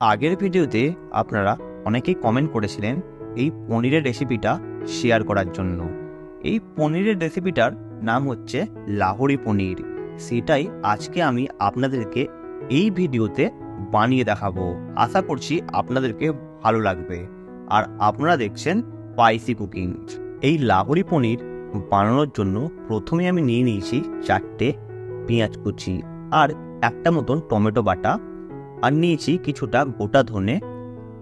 আগের ভিডিওতে আপনারা অনেকেই কমেন্ট করেছিলেন এই পনিরের রেসিপিটা শেয়ার করার জন্য। এই পনিরের রেসিপিটার নাম হচ্ছে লাহোরি পনির। সেটাই আজকে আমি আপনাদেরকে এই ভিডিওতে বানিয়ে দেখাবো। আশা করছি আপনাদেরকে ভালো লাগবে। আর আপনারা দেখছেন স্পাইসি কুকিং এই লাহোরি পনির বানানোর জন্য প্রথমে আমি নিয়ে নিয়েছি চারটে পেঁয়াজ কুচি আর একটা মতন টমেটো বাটা। আর নিয়েছি কিছুটা গোটা ধনে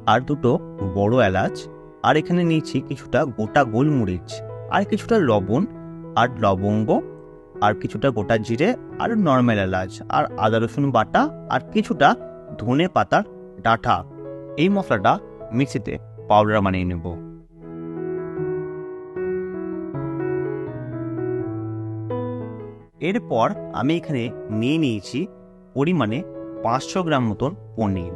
আর দুটো বড় এলাচ। আর এখানে নিয়েছি কিছুটা গোটা গোলমরিচ। আর কিছুটা লবণ আর লবঙ্গ আর কিছুটা গোটা জিরে আর নর্মাল এলাচ আর আদা রসুন বাটা আর কিছুটা ধনে পাতার ডাঁটা। এই মশলাটা মিক্সিতে পাউডার বানিয়ে নেব। এরপর আমি এখানে নিয়ে নিয়েছি পরিমাণে পাঁচশো গ্রাম মতন পনির।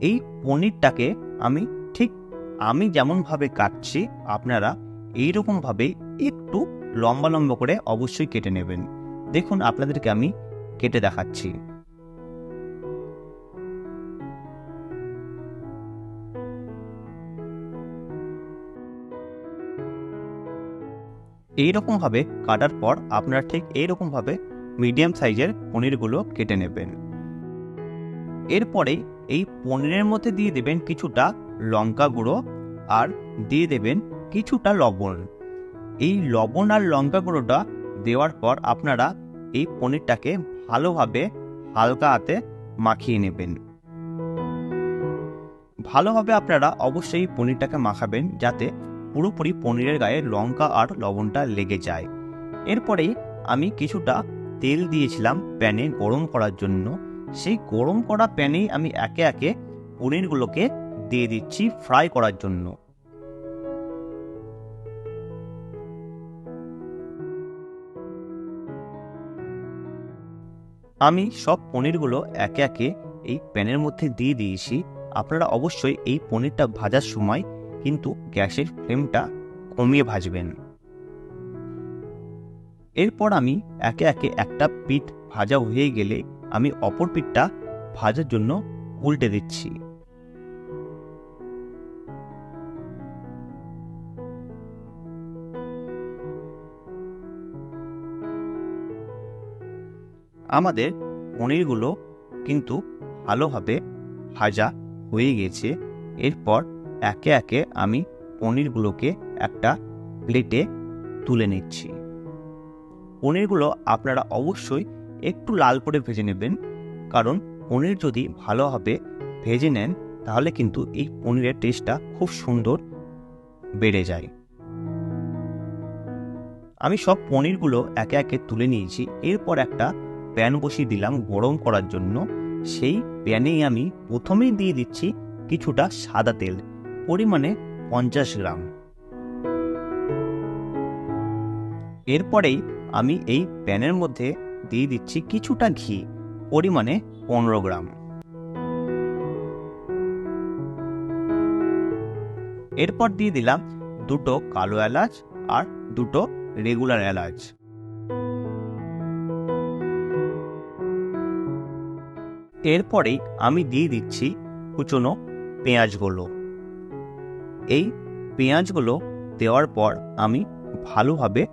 এই পনিরটাকে আমি ঠিক আমি যেমনভাবে কাটছি, আপনারা এইরকমভাবে একটু লম্বা লম্বা করে অবশ্যই কেটে নেবেন। দেখুন আপনাদেরকে আমি কেটে দেখাচ্ছি। এইরকমভাবে কাটার পর আপনারা ঠিক এইরকমভাবে মিডিয়াম সাইজের পনিরগুলো কেটে নেবেন। এরপরে এই পনিরের মধ্যে দিয়ে দেবেন কিছুটা লঙ্কা গুঁড়ো আর দিয়ে দেবেন কিছুটা লবণ। এই লবণ আর লঙ্কা গুঁড়োটা দেওয়ার পর আপনারা এই পনিরটাকে ভালোভাবে হালকা হাতে মাখিয়ে নেবেন। ভালোভাবে আপনারা অবশ্যই পনিরটাকে মাখাবেন যাতে পুরোপুরি পনিরের গায়ে লঙ্কা আর লবণটা লেগে যায়। এরপরে আমি কিছুটা তেল দিয়েছিলাম প্যানে গরম করার জন্য। সেই গরম করা প্যানেই আমি একে একে পনিরগুলোকে দিয়ে দিচ্ছি ফ্রাই করার জন্য। আমি সব পনিরগুলো একে একে এই প্যানের মধ্যে দিয়ে দিয়েছি। আপনারা অবশ্যই এই পনিরটা ভাজার সময় কিন্তু গ্যাসের ফ্লেমটা কমিয়ে ভাজবেন। এরপর আমি একে একে একটা পিঠ ভাজা হয়ে গেলে আমি অপর পিঠটা ভাজার জন্য উল্টে দিচ্ছি। আমাদের পনিরগুলো কিন্তু ভালোভাবে ভাজা হয়ে গেছে। এরপর একে একে আমি পনিরগুলোকে একটা প্লেটে তুলে নিচ্ছি। পনিরগুলো আপনারা অবশ্যই একটু লাল করে ভেজে নেবেন। কারণ পনির যদি ভালোভাবে ভেজে নেন, তাহলে কিন্তু এই পনিরের টেস্টটা খুব সুন্দর বেড়ে যায়। আমি সব পনিরগুলো একে একে তুলে নিয়েছি। এরপর একটা প্যান বসিয়ে দিলাম গরম করার জন্য। সেই প্যানেই আমি প্রথমেই দিয়ে দিচ্ছি কিছুটা সাদা তেল, পরিমাণে পঞ্চাশ গ্রাম। এরপরেই আমি এই প্যানের মধ্যে দিয়ে দিচ্ছি কিছুটা ঘি। পরিমাণে পনেরো গ্রাম। এরপর দিয়ে দিলাম দুটো কালো এলাচ আর দুটো রেগুলার এলাচ। এরপরেই আমি দিয়ে দিচ্ছি কুচনো পেঁয়াজগুলো। এই পেঁয়াজগুলো দেওয়ার পর আমি ভালোভাবে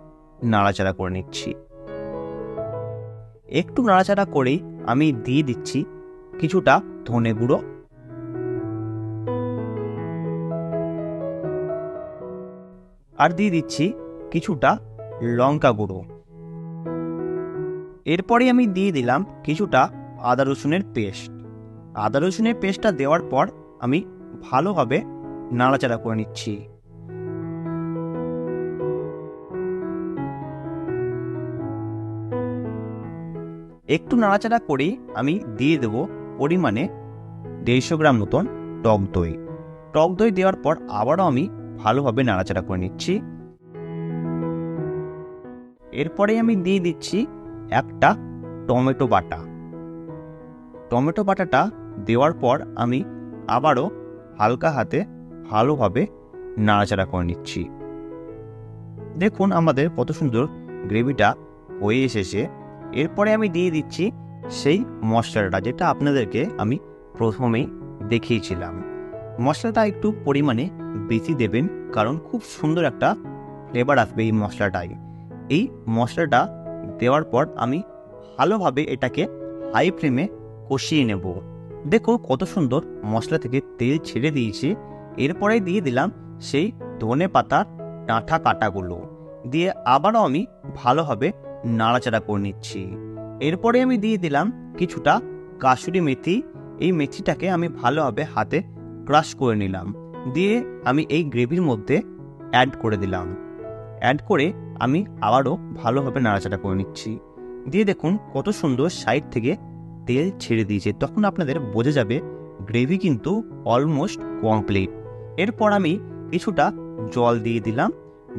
নাড়াচাড়া করে নিচ্ছি। একটু নাড়াচাড়া করেই আমি দিয়ে দিচ্ছি কিছুটা ধনে গুঁড়ো। আর দিয়ে দিচ্ছি কিছুটা লঙ্কা গুঁড়ো। এরপরে আমি দিয়ে দিলাম কিছুটা আদা রসুনের পেস্ট। আদা রসুনের পেস্টটা দেওয়ার পর আমি ভালোভাবে নাড়াচাড়া করে নিচ্ছি। একটু নাড়াচাড়া করে আমি দিয়ে দেবো পরিমাণে দেড়শো গ্রাম মতন টক দই। টক দই দেওয়ার পর আবারও আমি ভালোভাবে নাড়াচাড়া করে নিচ্ছি। এরপরে আমি দিয়ে দিচ্ছি একটা টমেটো বাটা। টমেটো বাটাটা দেওয়ার পর আমি আবারও হালকা হাতে ভালোভাবে নাড়াচাড়া করে নিচ্ছি। দেখুন আমাদের কত সুন্দর গ্রেভিটা হয়ে এসেছে। এরপরে আমি দিয়ে দিচ্ছি সেই মশলাটা, যেটা আপনাদেরকে আমি প্রথমেই দেখিয়েছিলাম। মশলাটা একটু পরিমাণে বেশি দেবেন, কারণ খুব সুন্দর একটা ফ্লেভার আসবে এই মশলাটায়। এই মশলাটা দেওয়ার পর আমি ভালোভাবে এটাকে হাই ফ্লেমে কষিয়ে নেব। দেখো কত সুন্দর মশলা থেকে তেল ছেড়ে দিয়েছি। এরপরে দিয়ে দিলাম সেই ধনে পাতার ডাঁটা কাটাগুলো দিয়ে আবারও আমি ভালোভাবে নাড়াচাড়া করে নিচ্ছি। এরপরে আমি দিয়ে দিলাম কিছুটা কাসুরি মেথি। এই মেথিটাকে আমি ভালোভাবে হাতে ক্রাশ করে নিলাম। দিয়ে আমি এই গ্রেভির মধ্যে অ্যাড করে দিলাম। অ্যাড করে আমি আবারও ভালোভাবে নাড়াচাড়া করে নিচ্ছি। দিয়ে দেখুন কত সুন্দর সাইড থেকে তেল ছেড়ে দিয়েছে। তখন আপনাদের বোঝা যাবে গ্রেভি কিন্তু অলমোস্ট কমপ্লিট এরপর আমি কিছুটা জল দিয়ে দিলাম।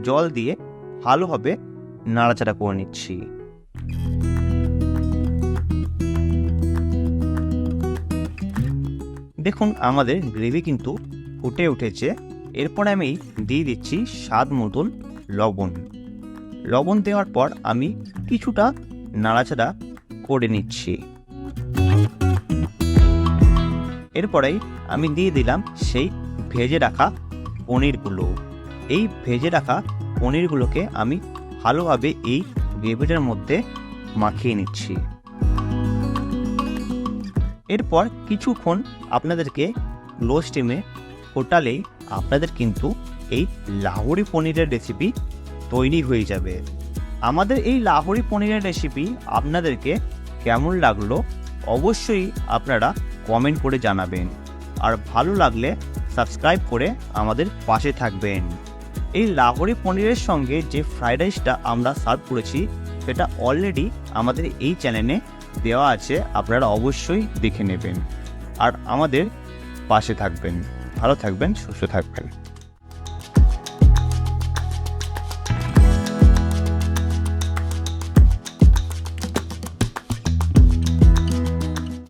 জল দিয়ে ভালোভাবে নাড়াচাড়া করে নিচ্ছি। দেখুন, আমাদের গ্রেভি কিন্তু ফুটে উঠেছে। এরপর আমি দিয়ে দিচ্ছি স্বাদ মতন লবণ। লবণ দেওয়ার পর আমি কিছুটা নাড়াচাড়া করে নিচ্ছি। এরপরে আমি দিয়ে দিলাম সেই ভেজে রাখা পনিরগুলো। এই ভেজে রাখা পনিরগুলোকে আমি ভালোভাবে এই গ্রেভিটার মধ্যে মাখিয়ে নিচ্ছি। এরপর কিছুক্ষণ আপনাদেরকে লো স্টিমে ফোটালেই আপনাদের কিন্তু এই লাহোরি পনিরের রেসিপি তৈরি হয়ে যাবে। আমাদের এই লাহোরি পনিরের রেসিপি আপনাদেরকে কেমন লাগল অবশ্যই আপনারা কমেন্ট করে জানাবেন। আর ভালো লাগলে সাবস্ক্রাইব করে আমাদের পাশে থাকবেন। এই লাহোরি পনিরের সঙ্গে যে ফ্রাইড রাইসটা আমরা সার্ভ করেছি, সেটা অলরেডি আমাদের এই চ্যানেলে দেওয়া আছে, আপনারা অবশ্যই দেখে নেবেন। আর আমাদের পাশে থাকবেন। ভালো থাকবেন, সুস্থ থাকবেন।